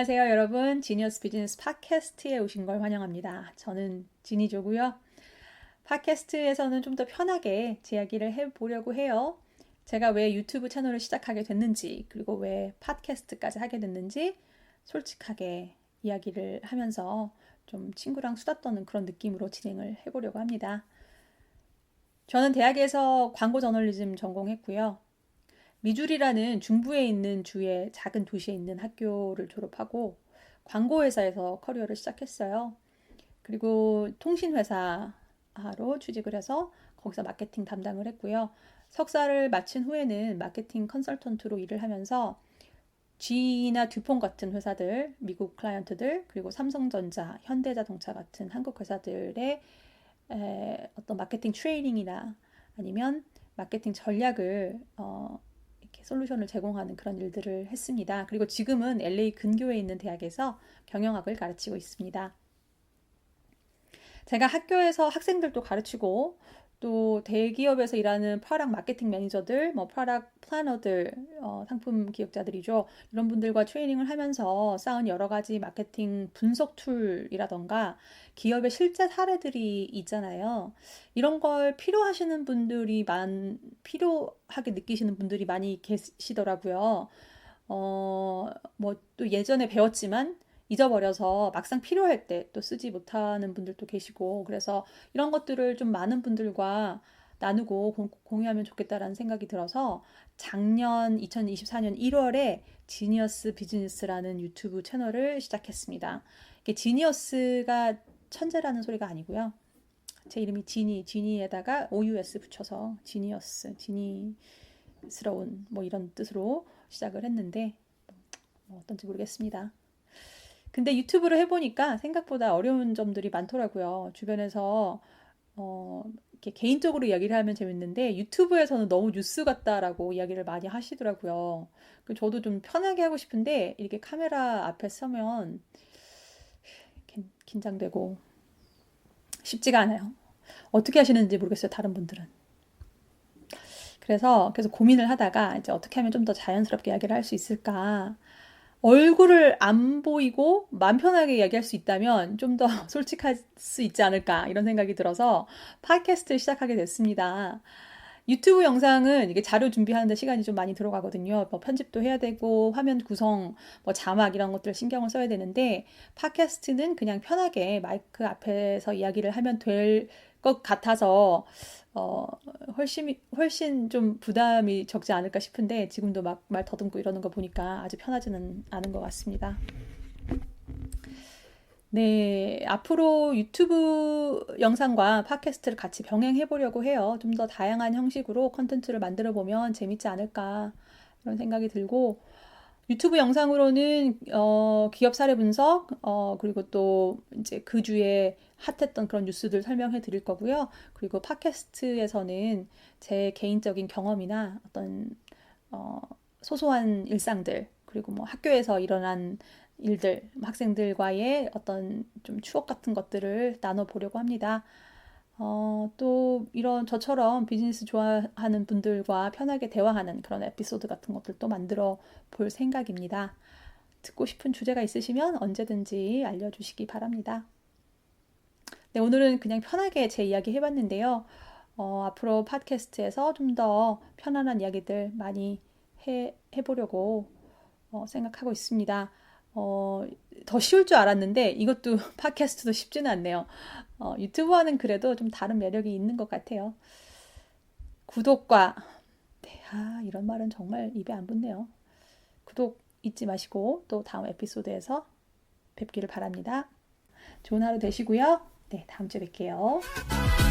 안녕하세요, 여러분. 지니어스 비즈니스 팟캐스트에 오신 걸 환영합니다. 저는 지니조고요. 팟캐스트에서는 좀 더 편하게 제 이야기를 해보려고 해요. 제가 왜 유튜브 채널을 시작하게 됐는지, 그리고 왜 팟캐스트까지 하게 됐는지 솔직하게 이야기를 하면서 좀 친구랑 수다 떠는 그런 느낌으로 진행을 해보려고 합니다. 저는 대학에서 광고 저널리즘 전공했고요. 미주리라는 중부에 있는 주의 작은 도시에 있는 학교를 졸업하고 광고회사에서 커리어를 시작했어요. 그리고 통신회사로 취직을 해서 거기서 마케팅 담당을 했고요. 석사를 마친 후에는 마케팅 컨설턴트로 일을 하면서 G나 듀폰 같은 회사들, 미국 클라이언트들, 그리고 삼성전자, 현대자동차 같은 한국 회사들의 어떤 마케팅 트레이닝이나 아니면 마케팅 전략을 어, 솔루션을 제공하는 그런 일들을 했습니다. 그리고 지금은 LA 근교에 있는 대학에서 경영학을 가르치고 있습니다. 제가 학교에서 학생들도 가르치고 또 대기업에서 일하는 프로덕 마케팅 매니저들, 뭐 프로덕 플래너들, 어, 상품 기획자들이죠. 이런 분들과 트레이닝을 하면서 쌓은 여러 가지 마케팅 분석 툴이라던가 기업의 실제 사례들이 있잖아요. 이런 걸 필요하시는 분들이 많, 필요하게 느끼시는 분들이 많이 계시더라고요. 어, 뭐 또 예전에 배웠지만 잊어버려서 막상 필요할 때 또 쓰지 못하는 분들도 계시고 그래서 이런 것들을 좀 많은 분들과 나누고 공, 유하면 좋겠다라는 생각이 들어서 작년 2024년 1월에 지니어스 비즈니스라는 유튜브 채널을 시작했습니다. 이게 지니어스가 천재라는 소리가 아니고요. 제 이름이 지니, 지니에다가 OUS 붙여서 지니어스, 지니스러운 뭐 이런 뜻으로 시작을 했는데 뭐 어떤지 모르겠습니다. 근데 유튜브를 해보니까 생각보다 어려운 점들이 많더라고요. 주변에서 어, 이렇게 개인적으로 이야기를 하면 재밌는데 유튜브에서는 너무 뉴스 같다라고 이야기를 많이 하시더라고요. 그 저도 좀 편하게 하고 싶은데 이렇게 카메라 앞에 서면 긴장되고 쉽지가 않아요. 어떻게 하시는지 모르겠어요. 다른 분들은. 그래서 계속 고민을 하다가 이제 어떻게 하면 좀 더 자연스럽게 이야기를 할 수 있을까 얼굴을 안 보이고 맘 편하게 이야기할 수 있다면 좀 더 솔직할 수 있지 않을까 이런 생각이 들어서 팟캐스트를 시작하게 됐습니다. 유튜브 영상은 이게 자료 준비하는데 시간이 좀 많이 들어가거든요. 뭐 편집도 해야 되고 화면 구성, 뭐 자막 이런 것들 신경을 써야 되는데 팟캐스트는 그냥 편하게 마이크 앞에서 이야기를 하면 될 것 같아서 어, 훨씬, 훨씬 좀 부담이 적지 않을까 싶은데 지금도 막 말 더듬고 이러는 거 보니까 아주 편하지는 않은 것 같습니다. 네, 앞으로 유튜브 영상과 팟캐스트를 같이 병행해 보려고 해요. 좀 더 다양한 형식으로 컨텐츠를 만들어 보면 재밌지 않을까 이런 생각이 들고 유튜브 영상으로는 어, 기업 사례 분석 어, 그리고 또 이제 그 주에 핫했던 그런 뉴스들 설명해 드릴 거고요. 그리고 팟캐스트에서는 제 개인적인 경험이나 어떤 어, 소소한 일상들 그리고 뭐 학교에서 일어난 일들 학생들과의 어떤 좀 추억 같은 것들을 나눠 보려고 합니다. 어, 또 이런 저처럼 비즈니스 좋아하는 분들과 편하게 대화하는 그런 에피소드 같은 것들도 만들어 볼 생각입니다. 듣고 싶은 주제가 있으시면 언제든지 알려주시기 바랍니다. 네, 오늘은 그냥 편하게 제 이야기 해봤는데요. 어, 앞으로 팟캐스트에서 좀 더 편안한 이야기들 많이 해, 해보려고 어, 생각하고 있습니다. 어, 더 쉬울 줄 알았는데 이것도 팟캐스트도 쉽지는 않네요. 어, 유튜브와는 그래도 좀 다른 매력이 있는 것 같아요. 구독과 네, 아, 이런 말은 정말 입에 안 붙네요. 구독 잊지 마시고 또 다음 에피소드에서 뵙기를 바랍니다. 좋은 하루 되시고요. 네, 다음 주에 뵐게요.